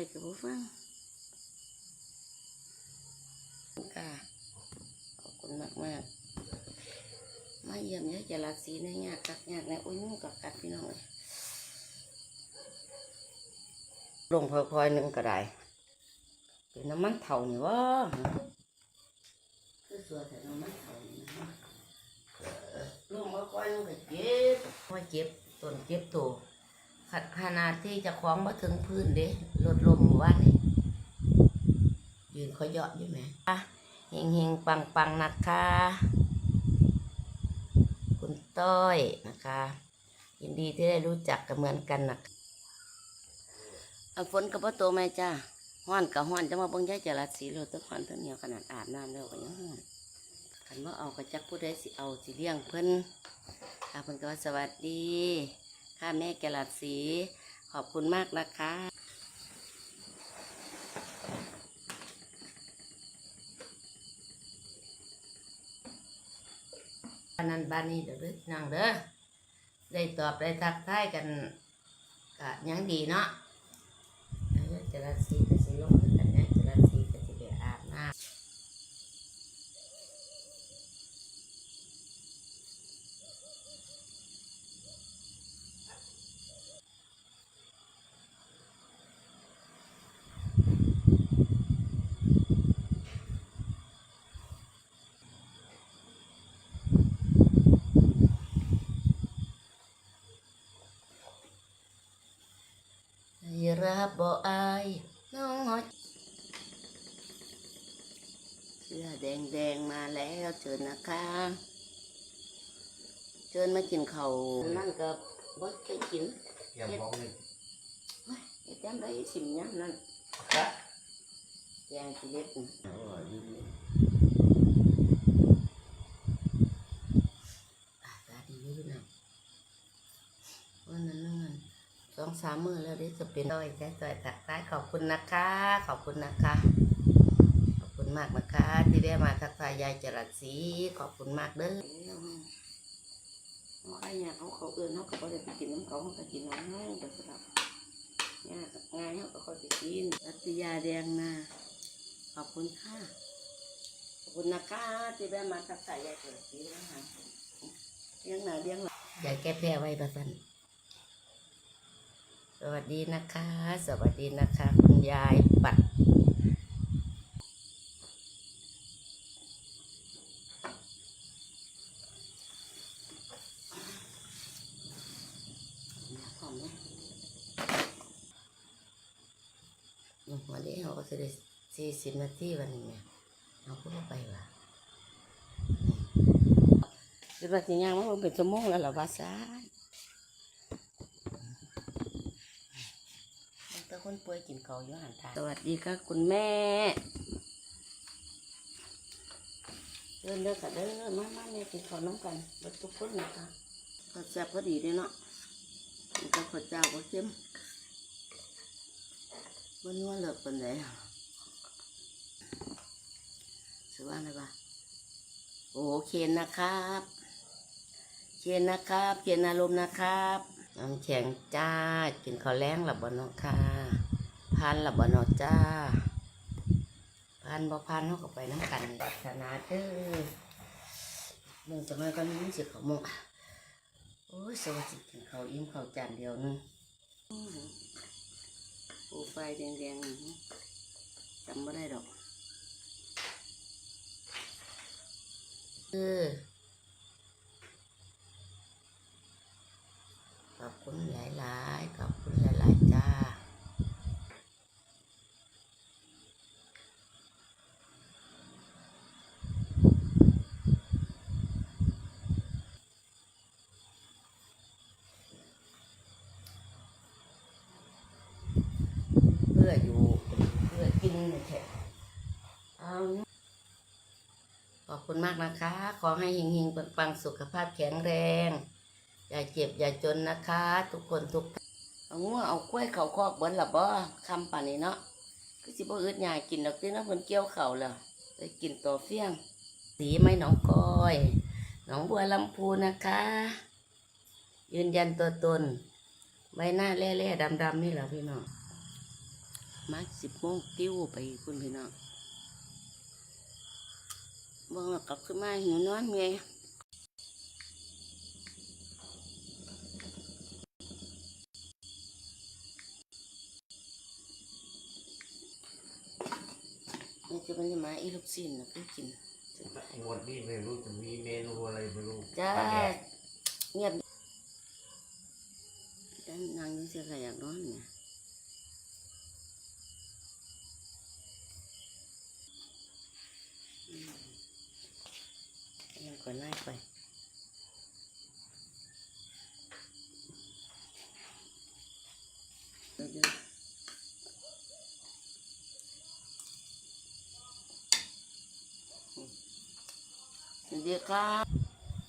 ว้กับผู้ฟังค่ะขอบคุณมากมากมาเยี่ยมยายจะรักสีในยากกักยากในอุ้ยมุ่งกับกัดพี่น้องลยลงพลอยหนึ่งก็ได้เป็นน้ำมันเท่านี่วะคือสวนแต่น้ำมันเท่านี่นะลงพลอยๆหนึ่งก็เจ็บพอยเจ็บต้นเจ็บตัว ขดขนาดที่จะคล้องมาถึงพื้นเด้ลดลมว่านี่ยืนเขาเยาะอยู่ไหมอะเฮงเฮงปังปังนะคะ คุณต้อยนะคะ ยินดีที่ได้รู้จักกันเหมือนกันนะเอาฝนกับพ่อโตไหมจ้าห้อนกับห้อนจะมาบิ่งยายจรัสสีโลตะควันเท่าเหนียวขนาดอาบน้ำแล้วก็ยังห้อนคันว่าเอากระจักผู้ใดสิเอาสิเลี้ยงเพิ่นค่ะเพิ่นก็สวัสดี ค่ะแม่แกลัดสีขอบคุณมากนะคะานนั้นบ้านนี้เดี๋ยวเด้อนั่งเด้อได้ตอบได้ทักทายกันก็ยังดีเนาะจะรัสสีก็สิลงคือกันนะจรัสสีก็สิไปอาบน้ำ ให้รับบ่อายน้องหอยเสื้อแดงแดงๆมาแล้วเชิญนะคะ เชิญมากินเขาวนั่นก็บ่เคยกินเกี่ยวของหนึ่งเฮ้ยไอ้แต้มได้สิมยามนั่นครับแกงกิเล็ดน่ะอร่อยดีเลยอะตาดีอยู่นะวันนั้นนั่นมันสองสามมื้อแล้วเดี๋ยวจะเป็นด้อยแค่ต่อยตักท้ายขอบคุณนะคะ ขอบคุณนะคะ ขอบคุณมากนะคะ ที่ได้มาทักทายยายจรัสศรีขอบคุณมากเด้อ เอาไอ้เนี่ยเขาเขาเอื่นเขาก็บ่ได้ไปกินน้ำเขาเขาก็กินน้ำให้แต่สำหรับเนี่ยง่ายเขาก็ค่อยไปกินรัตยาแดงนาขอบคุณค่ะขอบคุณนะคะที่ได้มาทักทายยายจรัสศรีนะคะเลี้ยงหนาเลี้ยงหลังยายแก้แพ้ไว้ประสันสวัสดีนะคะ สวัสดีนะคะ คุณยายปัด หอมไหม อืมวันนี้เราก็จะได้สี่สิบนาทีวันนี้เนี่ยเราก็บ่ไปว่ะคือว่าสิย่างมันเป็นชั่วโมงแล้วเหรอวะซ่าแต่คนป่วยกินเขาวอยู่หันทางสวัสดีค่ะคุณแม่เดินเด้อค่ะเด้อมามาแม่กินข้าวน้ำกันเบัดทุกคนนะคะก็แซ่บพอดีเลยเนาะมันก็ข้าวเจ้าก็เข้ม มันนัวเลิกปันไหนสว่าไงบ้าโอเคนะครับเคนนะครับเคนอารมณ์นะครับน้ำแข็งจ้า กินข้าวแรงหลับบเนอค่ะ พันหลับบเนอจ้า พันบ่พันเขาก็ไปน้ำกันขนาดเด้อมึงจะมากันมึงสิเขาโมงโอ้ยสวัสดีกินข้าวอิ่มข้าวจานเดียวนึง โอ้ไฟแดงๆจำไม่ได้ดอกเออขอบคุณหลายๆขอบคุณหลายๆ จ้า เพื่ออยู่เพื่อกินแค่เอาขอบคุณมากนะคะ ขอให้เฮงๆปังๆสุขภาพแข็งแรง อย่าเจ็บอย่าจนนะคะ ทุกคนทุกเอางัวเอากล้วยเขาคอกเบิ้นหรอบ่คำป่านนี้เนาะคือสิบ่อึดหยากินดอกที่นะเพิ่นเกี่ยวเขาแล้วไปกินต่อเฟี้ยง สีไม้หนองก้อยหนองบัวลำพูนะคะ ยืนยันตัวตนใบหน้าแล่ๆดำๆนี่เหรอพี่น้อง มาสิบโมงติ้วไปคุณพี่น้องเบิ่งแล้วกลับขึ้นมาหิวนอนเมียนี่จะมันจะมาอีลูกศิลนะคือกินวันนี้ไม่รู้จะมีเมนูอะไรไม่รู้จ้าปลแดกเงียบจ้านางยังเสียขอยากนอนเนี่ยอืมยัง ก่อนไล่ไปเดี๋ยสวัสดีครับ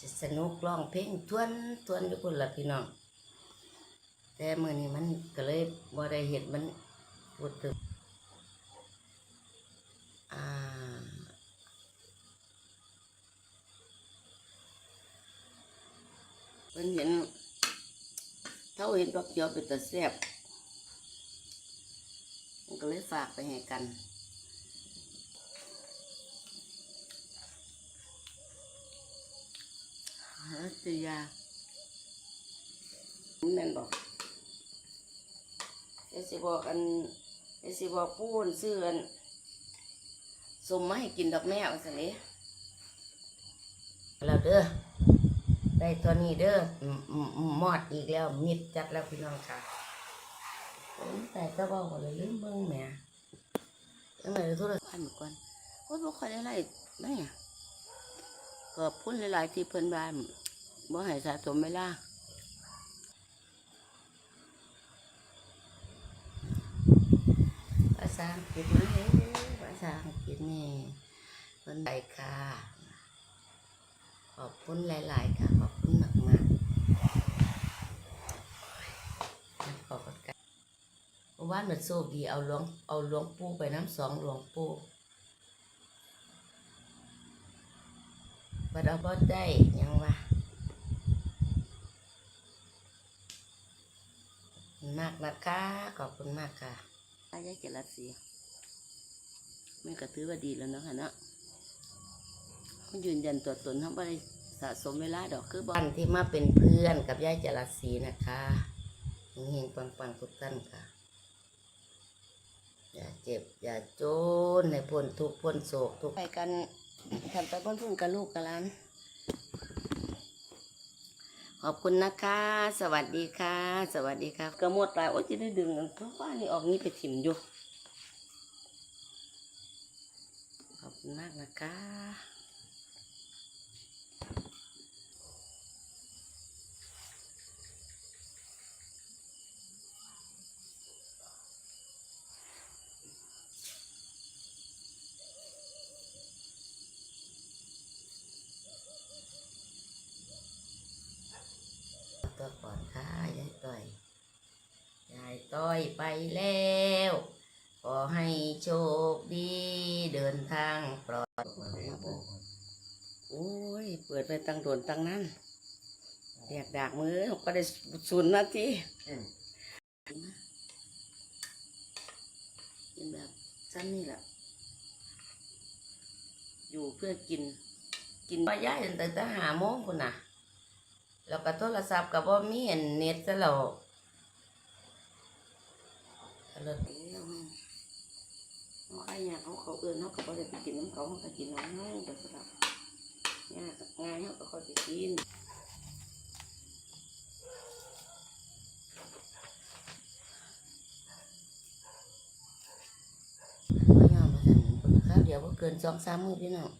จะสนุกร้องเพลงทวนทวนอยู่คนละพี่น้อง แต่มื่อนี้มันก็เลยบ่ได้เห็นมันพูดถึงอ่า เพิ่นเห็นเท่าเห็นดอกเขียวเป็นตะแซ่บมันก็เลยฝากไปให้กันรัตยาแม่นบอกเอสิบอกอันเอสิบอกปูนซื้ออันสมมาให้กินดอกแม่เอาสินี้แล้วเด้อ ได้ตัวนี้เด้ออืมอืมอืมมอดอีกแล้ว มิดจัดแล้วพี่น้องค่ะผมแต่ก็บอกว่าเลยลืมเบิ่งแหม่ยังไงโทรศัพท์ก่อนโอ้ยบ่ค่อยได้ไล่ได้อะขอบคุณหลายๆที่เพิ่นบ้านบ่ให้สะสมเวลาภาษาอังกฤษนะเฮ้ภาษาอังกฤษนี่เพิ่นได้ค่ะ ขอบคุณหลาย ๆ ค่ะ ขอบคุณมากๆขอบคุณกันเมื่อวานมันโชคดีเอาหลวงเอาหลวงปู่ไปน้ำสองหลวงปู่บัดเอาบ่ได้ยังวะมากนะคะขอบคุณมากค่ะอายายเกลัดสีแม่ก็ถือว่าดีแล้วเนาะค่ะเนาะ เขายืนยันตัวตนเขาไม่ได้สะสมเวลาดอกคือบ้านที่มาเป็นเพื่อนกับยายจรัสสีนะคะเฮงๆปังๆทุกท่านค่ะ อย่าเจ็บ อย่าจนให้พ้นทุกข์พ้นโศกทุกข์ไปกันทำไปพ้นพุ่นกับลูกกับหลานขอบคุณนะคะ สวัสดีค่ะ สวัสดีค่ะกระหมดไปโอ้ยจะได้ดึงเพราะว่านี่ออกนี้ไปถิ่มอยู่ขอบคุณมากนะคะ ตัวก่อนค่ะยายต้อย ยายต้อย ไปแล้ว ขอให้โชคดีเดินทางปลอดโอ้ย เปิดไปตั้งโดนตั้งนั้นเรียกดากมือก็ได้ศูนย์นาทีกินแบบสั้นนี่แหละอยู่เพื่อกิน กินปลาย่ายตั้งแต่หาโมงคุณน่ะ แล้วก็โทรศัพท์กับว่ามีอันเน็ตซะแล้วก็ เลยเอาใครอยาเอาเขาเอื่นเขาก็บ่ได้ไปกินน้ำเขาเขาก็กินน้ำเขาแต่สำหรับงานงานเขาก็ค่อยไปกินเดี๋ยวว่าเกินสองสามมือพี่น้อง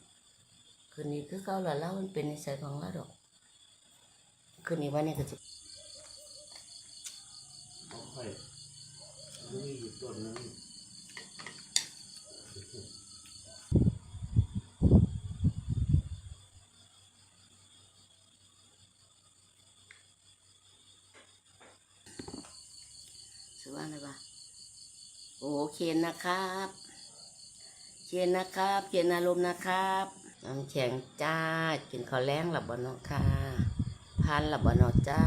คืนนี้คือเขาหละเล่ามันเป็นในสายของเราดอกคืนนี้วันนี้ก็จะ เอาค่อยมีอยู่ต้นนึงซื้อว่าอะไรบ้าโอเคนะครับเคนนะครับเคนอารมณ์นะครับน้ำแข็งจ้า กินข้าวแรงหลับบเนอค่ะพันหลับบเนอจ้า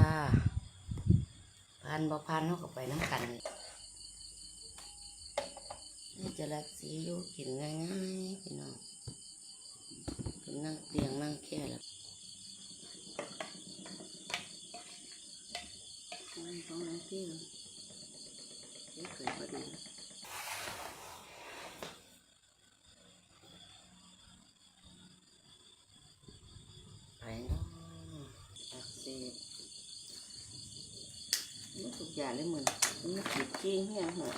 พันบ่พันเขาก็ไปน้ำกัน จะรักสีอยู่กินง่ายๆพี่น้องเป็นั่งเตียงนั่งแค่แล้วนั่งของนั่งที่เดี๋ยวเกิดพอดีไปเนาะอักเสบมันทุกอย่างเลยเหมือนมันขีดจี้เหี้ยหัว